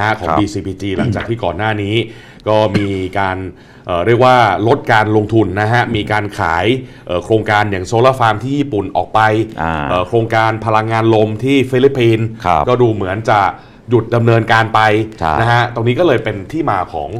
นะฮะของครับ BCPG หลังจากที่ก่อนหน้านี้ ก็มีการเอ่อเรียกว่าลดการลงทุนนะฮะ มีการขายเอ่อโครงการอย่างโซลาร์ฟาร์มที่ญี่ปุ่นออกไปอ่าเอ่อโครงการพลังงานลมที่ฟิลิปปินส์ครับก็ดูเหมือนจะ หยุดดำเนินการไปใช่ นะฮะตรงนี้ก็เลยเป็นที่มาของ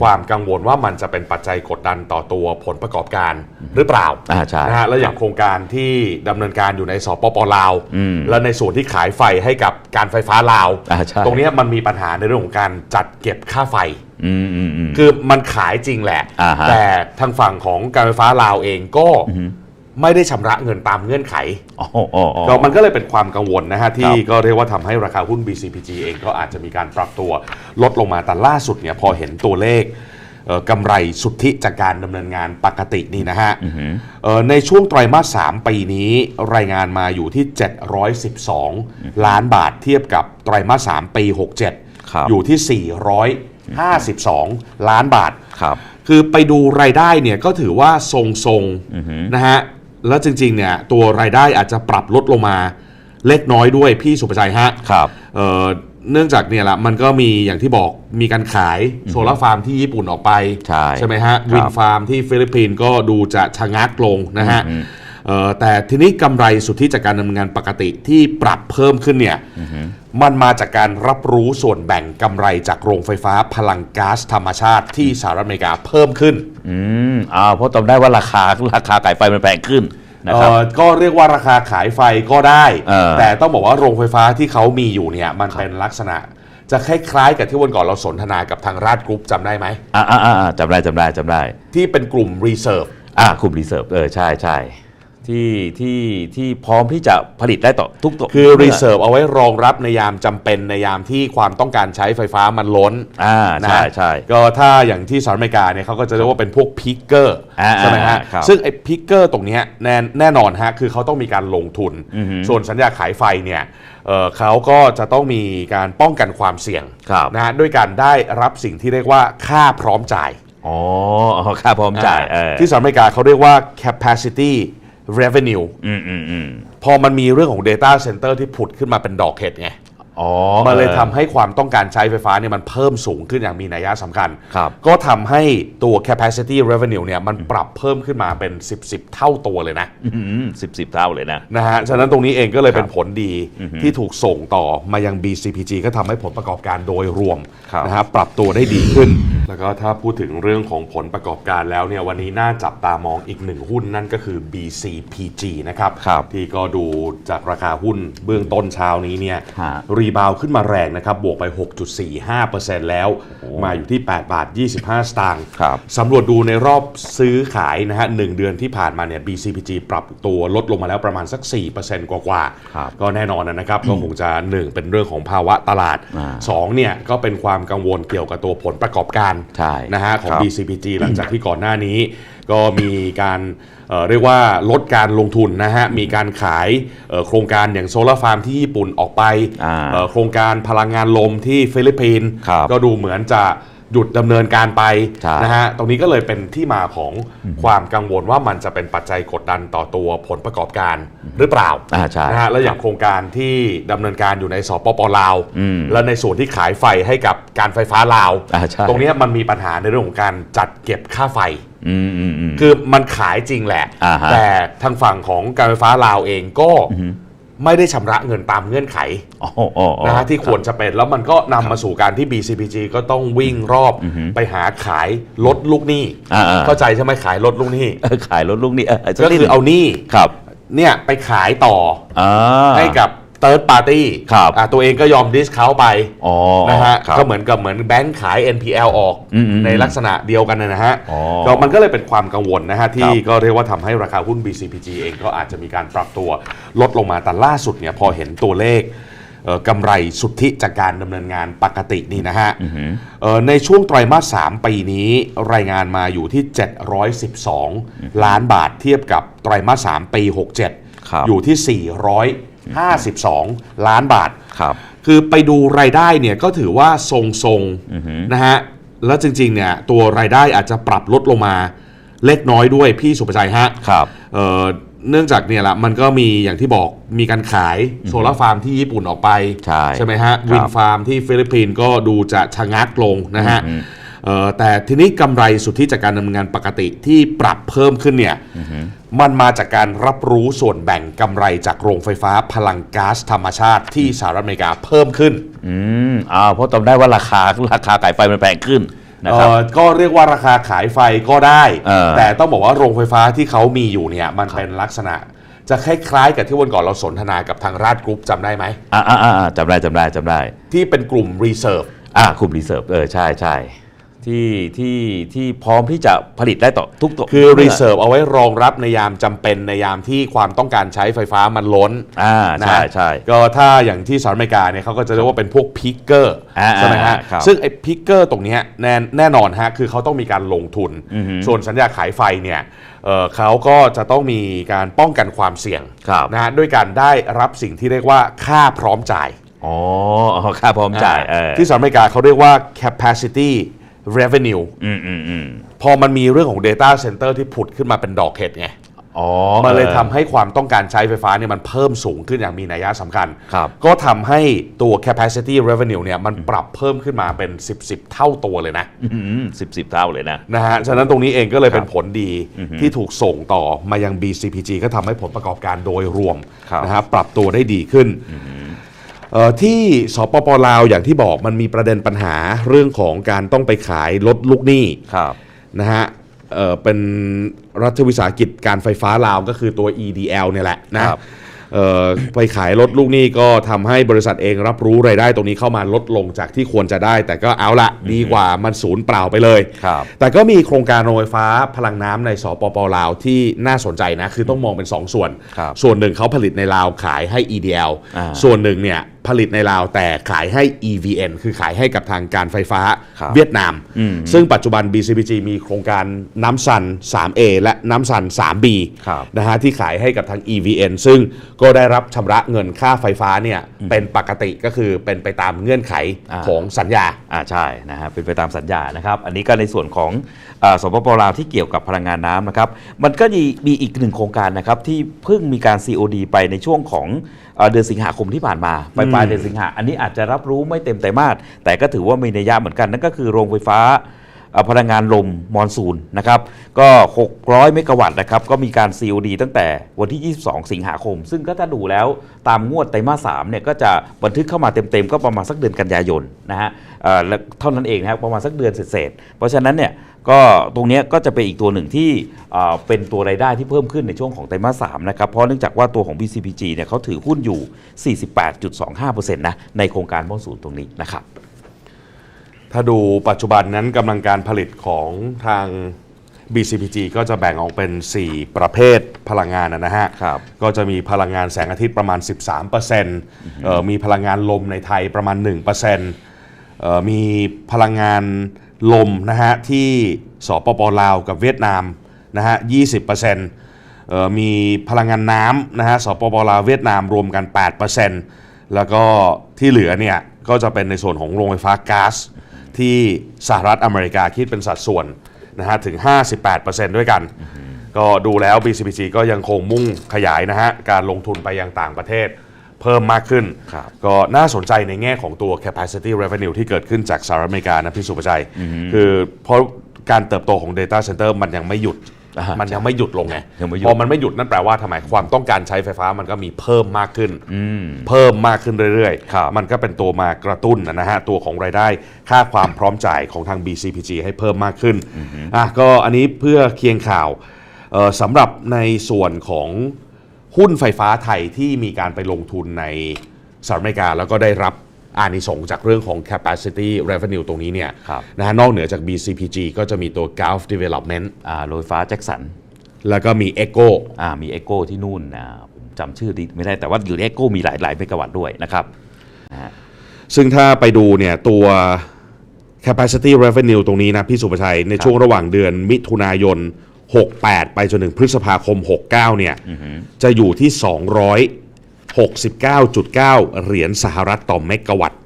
ความกังวลว่ามันจะเป็นปัจจัยกดดันต่อตัวผลประกอบการหรือเปล่า อ่าใช่ นะฮะแล้วอย่างโครงการที่ดำเนินการอยู่ในสปปลาว อืมและในส่วนที่ขายไฟให้กับการไฟฟ้าลาว อ่าใช่ ตรงเนี้ยมันมีปัญหาในเรื่องของการจัดเก็บค่าไฟ อืมอืมอืม คือมันขายจริงแหละ อ่าฮะแต่ทางฝั่งของการไฟฟ้าลาวเองก็ ไม่ได้ชำระเงินตามเงื่อนไขอ๋ออ๋ออ๋อ ก็มันก็เลยเป็นความกังวลนะฮะ ที่ครับก็เรียกว่าทำให้ราคาหุ้น BCPG เองก็อาจจะมีการปรับตัวลดลงมาแต่ล่าสุดเนี่ยพอเห็นตัวเลขเอ่อกำไรสุทธิจากการดำเนินงานปกตินี่นะฮะเอ่อในช่วงไตรมาส 3 ปีนี้รายงานมาอยู่ที่ 712 ล้านบาทเทียบกับไตรมาส 3 ปีครับ67อยู่ที่ 452 ล้านบาท ครับ คือไปดูรายได้เนี่ยก็ถือว่าทรงๆนะฮะ แล้วจริงๆเนี่ยตัวรายได้อาจจะปรับลดลงมาเล็กน้อยด้วยพี่สุประชัยฮะครับเอ่อเนื่องจากเนี่ยละมันก็มีอย่างที่บอกมีการขายโซลาร์ฟาร์มที่ญี่ปุ่นออกไปใช่ไหมฮะครับวินฟาร์มที่ฟิลิปปินส์ก็ดูจะชะงักลงนะฮะเอ่อ แต่ทีนี้กำไรสุทธิจากการดำเนินงานปกติที่ปรับเพิ่มขึ้นเนี่ยมันมาจากการรับรู้ส่วนแบ่งกำไรจากโรงไฟฟ้าพลังก๊าซธรรมชาติที่สหรัฐอเมริกาเพิ่มขึ้น อืมอ่าเพราะจำได้ว่าราคาราคาไก่ไฟมันแพงขึ้นนะเอ่ครับอก็เรียกว่าราคาขายไฟก็ได้ เออแต่ต้องบอกว่าโรงไฟฟ้าที่เขามีอยู่เนี่ยมันเป็นลักษณะ จะคล้ายๆกับที่วันก่อนเราสนทนากับทางราชกรุ๊ปจำได้ไหม อ่าอ่าอ่าจำได้จำได้จำได้ ที่เป็นกลุ่ม Reserve อ่าคุมรีเซิร์ฟเออใช่ใช่ ที่ที่ที่พร้อมที่จะผลิตได้ต่อทุกตัวคือ Reserve เอาไว้รองรับในยามจำเป็นในยามที่ความต้องการใช้ไฟฟ้ามันล้นอ่านะใช่ใช่ก็ถ้าอย่างที่สหรัฐอเมริกาเนี่ยเขาก็จะเรียกว่าเป็นพวกพิกเกอร์อ่าใช่ไหมฮะครับซึ่งไอ้พิกเกอร์ตรงเนี้ยแน่แน่นอนฮะคือเขาต้องมีการลงทุน ส่วนสัญญาขายไฟเนี่ยเอ่อเขาก็จะต้องมีการป้องกันความเสี่ยงครับนะฮะด้วยการได้รับสิ่งที่เรียกว่าค่าพร้อมจ่ายอ๋ออ๋อค่าพร้อมจ่ายเออที่สหรัฐอเมริกาเขาเรียกว่า capacity revenue อืมอืมอืมพอมันมีเรื่องของ data center ที่ผุดขึ้นมาเป็นดอกเห็ดไง อ๋อมันเลยออทำให้ความต้องการใช้ไฟฟ้าเนี่ยมันเพิ่มสูงขึ้นอย่างมีนัยสำคัญ ครับก็ทำให้ตัว capacity revenue เนี่ยมันปรับเพิ่มขึ้นมาเป็น 10 10 เท่าตัวเลยนะ สิบสิบเท่าเลยนะ นะฮะ ฉะนั้นตรงนี้เองก็เลยเป็นผลดีที่ถูกส่งต่อมายัง BCPG ก็ทำให้ผลประกอบการโดยรวมครับ นะฮะปรับตัวได้ดีขึ้น แล้วก็ถ้าพูดถึงเรื่องของผลประกอบการแล้วเนี่ยวันนี้น่าจับตามองอีกหนึ่งหุ้นนั่นก็คือ BCPG นะครับ ครับที่ก็ดูจากราคาหุ้นเบื้องต้นเช้านี้เนี่ยฮะ รีบาวขึ้นมาแรงนะครับ บวกไป 6.45%แล้ว มาอยู่ที่ 8 บาท 25 สตางค์ครับสำรวจดูในรอบซื้อขายนะฮะหนึ่งเดือนที่ผ่านมาเนี่ย BCPG ปรับตัวลดลงมาแล้วประมาณสัก 4%กว่าครับๆก็แน่นอนนะครับ ก็คงจะ 1 เป็นเรื่องของภาวะตลาดอ่า2เนี่ย ก็เป็นความกังวลเกี่ยวกับตัวผลประกอบการใช่นะฮะของครับ BCPG หลังจากที่ก่อนหน้านี้ ก็มีการเอ่อเรียกว่าลดการลงทุนนะฮะ มีการขายเอ่อโครงการอย่างโซลาร์ฟาร์มที่ญี่ปุ่นออกไปอ่าเอ่อโครงการพลังงานลมที่ฟิลิปปินส์ครับก็ดูเหมือนจะ หยุดดำเนินการไปใช่นะฮะตรงนี้ก็เลยเป็นที่มาของความกังวลว่ามันจะเป็นปัจจัยกดดันต่อตัวผลประกอบการหรือเปล่าอ่าใช่นะฮะแล้วอย่างโครงการที่ดำเนินการอยู่ในสปปลาวอืมและในส่วนที่ขายไฟให้กับการไฟฟ้าลาวอ่าใช่ตรงเนี้ยมันมีปัญหาในเรื่องของการจัดเก็บค่าไฟอืมอืมอืมคือมันขายจริงแหละอ่าฮะแต่ทางฝั่งของการไฟฟ้าลาวเองก็ ไม่ได้ชำระเงินตามเงื่อนไขอ๋ออ๋ออ๋อนะฮะที่ควรจะเป็นแล้วมันก็นำมาสู่การที่ BCPG ก็ต้องวิ่งรอบไปหาขายลดลูกหนี้อ่าอ่าเข้าใจใช่ไหมขายลดลูกหนี้เออขายรถลูกนี่เออสัก็นิดคือหนึ่งเอาหนี้ครับเนี่ยไปขายต่ออ่าให้กับ third party ครับอะตัวเองก็ยอมดิสเขาไปอ๋อนะฮะครับก็เหมือนกับเหมือนแบงค์ขาย NPL ออกอืมอืมในลักษณะเดียวกันนะฮะอ๋อก็มันก็เลยเป็นความกังวลนะฮะ ที่ครับก็เรียกว่าทำให้ราคาหุ้น BCPG เองก็อาจจะมีการปรับตัวลดลงมาแต่ล่าสุดเนี่ยพอเห็นตัวเลขเอ่อกำไรสุทธิจากการดำเนินงานปกตินี่นะฮะเอ่อในช่วงไตรมาส 3 ปีนี้รายงานมาอยู่ที่ 712 ล้านบาทเทียบกับไตรมาส 3 ปีครับ67 อยู่ที่ 452 ล้านบาท ครับ คือไปดูรายได้เนี่ยก็ถือว่าทรงๆนะฮะ แล้วจริงๆเนี่ยตัวรายได้อาจจะปรับลดลงมาเล็กน้อยด้วยพี่สุประชัยฮะ ครับ เอ่อเนื่องจากเนี่ยละมันก็มีอย่างที่บอกมีการขายโซลาร์ฟาร์มที่ญี่ปุ่นออกไปใช่ไหมฮะ ครับวินฟาร์มที่ฟิลิปปินส์ก็ดูจะชะงักลงนะฮะ อืมเอ่อ แต่ทีนี้กำไรสุทธิจากการดำเนินงานปกติที่ปรับเพิ่มขึ้นเนี่ยมันมาจากการรับรู้ส่วนแบ่งกำไรจากโรงไฟฟ้าพลังก๊าซธรรมชาติที่สหรัฐอเมริกาเพิ่มขึ้นอืมอ้าวเพราะจำได้ว่าราคาราคาขายไฟมันแพงขึ้นนะเอ่ครับอก็เรียกว่าราคาขายไฟก็ได้เออแต่ต้องบอกว่าโรงไฟฟ้าที่เขามีอยู่เนี่ยมันเป็นลักษณะจะคล้ายๆกับที่วันก่อนเราสนทนากับทางราชกรุ๊ปจำได้ไหมอ่าอ่าอ่าจำได้จำได้จำได้ ที่เป็นกลุ่ม reserve อ่ากลุ่มรีเซิร์ฟเออใช่ใช่ ที่ที่ที่พร้อมที่จะผลิตได้ต่อทุกตัวคือเมื่ reserve เอาไว้รองรับในยามจำเป็นในยามที่ความต้องการใช้ไฟฟ้ามันล้นอ่านะใช่ใช่ ก็ถ้าอย่างที่สหรัฐอเมริกาเนี่ยเขาก็จะเรียกว่าเป็นพวกพิกเกอร์อ่าใช่ไหมฮะ ครับซึ่งไอ้พิกเกอร์ตรงเนี้ยแน่แน่นอนฮะคือเขาต้องมีการลงทุน อือฮึส่วนสัญญาขายไฟเนี่ยเอ่อเขาก็จะต้องมีการป้องกันความเสี่ยงครับ นะฮะด้วยการได้รับสิ่งที่เรียกว่าค่าพร้อมจ่าย อ๋ออ๋อค่าพร้อมจ่ายเออ ที่สหรัฐอเมริกาเขาเรียกว่า capacity revenue อืมอืมอืมพอมันมีเรื่องของ data center ที่ผุดขึ้นมาเป็นดอกเห็ดไง อ๋อมันเลยออทำให้ความต้องการใช้ไฟฟ้าเนี่ยมันเพิ่มสูงขึ้นอย่างมีนัยสำคัญ ครับ ก็ทำให้ตัว capacity revenue เนี่ยมันปรับเพิ่มขึ้นมาเป็น 10 10 เท่าตัวเลยนะ สิบสิบเท่าเลยนะ นะฮะ ฉะนั้นตรงนี้เองก็เลยครับเป็นผลดีที่ถูกส่งต่อมายัง BCPG ก็ทำให้ผลประกอบการโดยรวมครับ นะฮะปรับตัวได้ดีขึ้นเอ่อ ที่สปปลาวอย่างที่บอกมันมีประเด็นปัญหาเรื่องของการต้องไปขายลดลูกหนี้ครับนะฮะเอ่อเป็นรัฐวิสาหกิจการไฟฟ้าลาวก็คือตัว EDL เนี่ยแหละนะครับเอ่อไปขายลดลูกหนี้ก็ทำให้บริษัทเองรับรู้รายได้ตรงนี้เข้ามาลดลงจากที่ควรจะได้ แต่ก็เอาละดีกว่ามันศูนย์เปล่าไปเลย ครับ แต่ก็มีโครงการโรงไฟฟ้าพลังน้ำในสปปลาวที่น่าสนใจนะ คือต้องมองเป็น 2ส่วน ครับส่วนหนึ่งเขาผลิตในลาวขายให้ EDL อ่าส่วนหนึ่งเนี่ย ผลิตในลาวแต่ขายให้ EVN คือขายให้กับทางการไฟฟ้าครับเวียดนาม อืมซึ่งปัจจุบัน BCPG มีโครงการน้ำซัน 3A และน้ำซัน 3B ครับ นะฮะที่ขายให้กับทาง EVN ซึ่งก็ได้รับชำระเงินค่าไฟฟ้าเนี่ยเป็นปกติก็คือเป็นไปตามเงื่อนไขอ่า ของสัญญา อ่าใช่นะฮะเป็นไปตามสัญญานะครับ อันนี้ก็ในส่วนของอาสปปลาวที่เกี่ยวกับพลังงานน้ำนะครับ มันก็มีมีอีกหนึ่งโครงการนะครับที่เพิ่งมีการ COD ไปในช่วงของเอ่อเดือนสิงหาคมที่ผ่านมาปลายปลายเดือนสิงหาอันนี้อาจจะรับรู้ไม่เต็มแต่มาสแต่ก็ถือว่ามีนัยยะเหมือนกันนั่นก็คือโรงไฟฟ้า พลังงานลมมอนซูนนะครับก็ 600 เมกะวัตต์นะครับก็มีการ COD ตั้งแต่วันที่ 22 สิงหาคม ซึ่งก็ถ้าดูแล้วตามงวดไตรมาส3เนี่ยก็จะบันทึกเข้ามาเต็มๆ ก็ประมาณสักเดือนกันยายนนะฮะเอ่อแล้วเท่านั้นเองนะครับประมาณสักเดือนเศษๆเพราะฉะนั้นเนี่ยก็ตรงนี้ก็จะเป็นอีกตัวหนึ่งที่เอ่อเป็นตัวรายได้ที่เพิ่มขึ้นในช่วงของไตรมาส3นะครับเพราะเนื่องจากว่าตัวของ BCPG เนี่ยเขาถือหุ้นอยู่ 48.25%นะในโครงการมอนซูนตรงนี้นะครับ ถ้าดูปัจจุบันนั้นกำลังการผลิตของทาง BCPG ก็จะแบ่งออกเป็น 4 ประเภทพลังงานนะฮะ ครับก็จะมีพลังงานแสงอาทิตย์ประมาณ 13%เอ่อมีพลังงานลมในไทยประมาณ 1%เอ่อมีพลังงานลมนะฮะที่สปปลาวกับเวียดนามนะฮะ 20%เอ่อมีพลังงานน้ำนะฮะสปปลาวเวียดนามรวมกัน 8%แล้วก็ที่เหลือเนี่ยก็จะเป็นในส่วนของโรงไฟฟ้าก๊าซ ที่สหรัฐอเมริกาคิดเป็นสัดส่วนนะฮะถึง 58%ด้วยกัน ก็ดูแล้ว BCPG ก็ยังคงมุ่งขยายนะฮะการลงทุนไปยังต่างประเทศเพิ่มมากขึ้นครับก็น่าสนใจในแง่ของตัว capacity revenue ที่เกิดขึ้นจากสหรัฐอเมริกานะพี่สุประชัย คือเพราะการเติบโตของ data center มันยังไม่หยุดอ่า มัมันยังไม่หยุดลงไงยังไม่หยุดพอมันไม่หยุดนั่นแปลว่าทำไมความต้องการใช้ไฟฟ้ามันก็มีเพิ่มมากขึ้นอืมเพิ่มมากขึ้นเรื่อยครับมันก็เป็นตัวมากระตุ้นนะฮะตัวของรายได้ ค่าความพร้อมจ่ายของทาง BCPG ให้เพิ่มมากขึ้นอะก็อันนี้เพื่อเคียงข่าวเอ่อสำหรับในส่วนของหุ้นไฟฟ้าไทยที่มีการไปลงทุนในสหรัฐอเมริกาแล้วก็ได้รับ อานิสงส์จากเรื่องของ capacity revenue ตรงนี้เนี่ยครับนะฮะนอกเหนือจาก BCPG ก็จะมีตัว Gulf Development อ่าโรงไฟฟ้าแจ็คสันแล้วก็มี Echo อ่ามีเอโก้ที่นู่นอ่าผมจำชื่อดีไม่ได้แต่ว่าอยู่ในเอโก้มีหลายหลายเมกะวัตต์ด้วยนะครับซึ่งถ้าไปดูเนี่ยตัว capacity revenue ตรงนี้นะพี่สุประชัย ในช่วงระหว่างเดือนมิถุนายน 68 ไปจนถึงพฤษภาคม 69 เนี่ยจะอยู่ที่ 269.9 เหรียญสหรัฐต่อเมกะวัตต์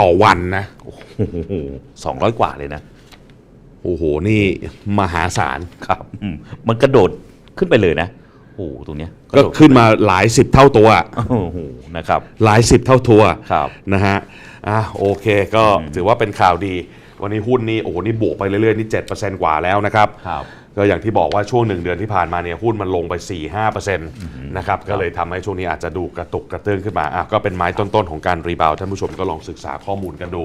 ต่อวันนะโอ้โหสองร้อยกว่าเลยนะ โอ้โห นี่มหาศาลครับอืมมันกระโดดขึ้นไปเลยนะโอ้โหตรงเนี้ยก็ขึ้นมาหลายสิบเท่าตัวโอ้โหนะครับ หลายสิบเท่าตัวครับนะฮะอะโอเคก็ถือว่าเป็นข่าวดี วันนี้หุ้นนี่โอ้โหนี่บวกไปเรื่อยๆนี่7%กว่าแล้วนะครับครับ ก็อย่างที่บอกว่าช่วงหนึ่งเดือนที่ผ่านมาเนี่ยหุ้นมันลงไป 4-5%นะครับก็เลยทำให้ช่วงนี้อาจจะดูกระตุกกระเตื้องขึ้นมาอะก็เป็นไม้ต้นๆของการรีบาวด์ท่านผู้ชมก็ลองศึกษาข้อมูลกันดู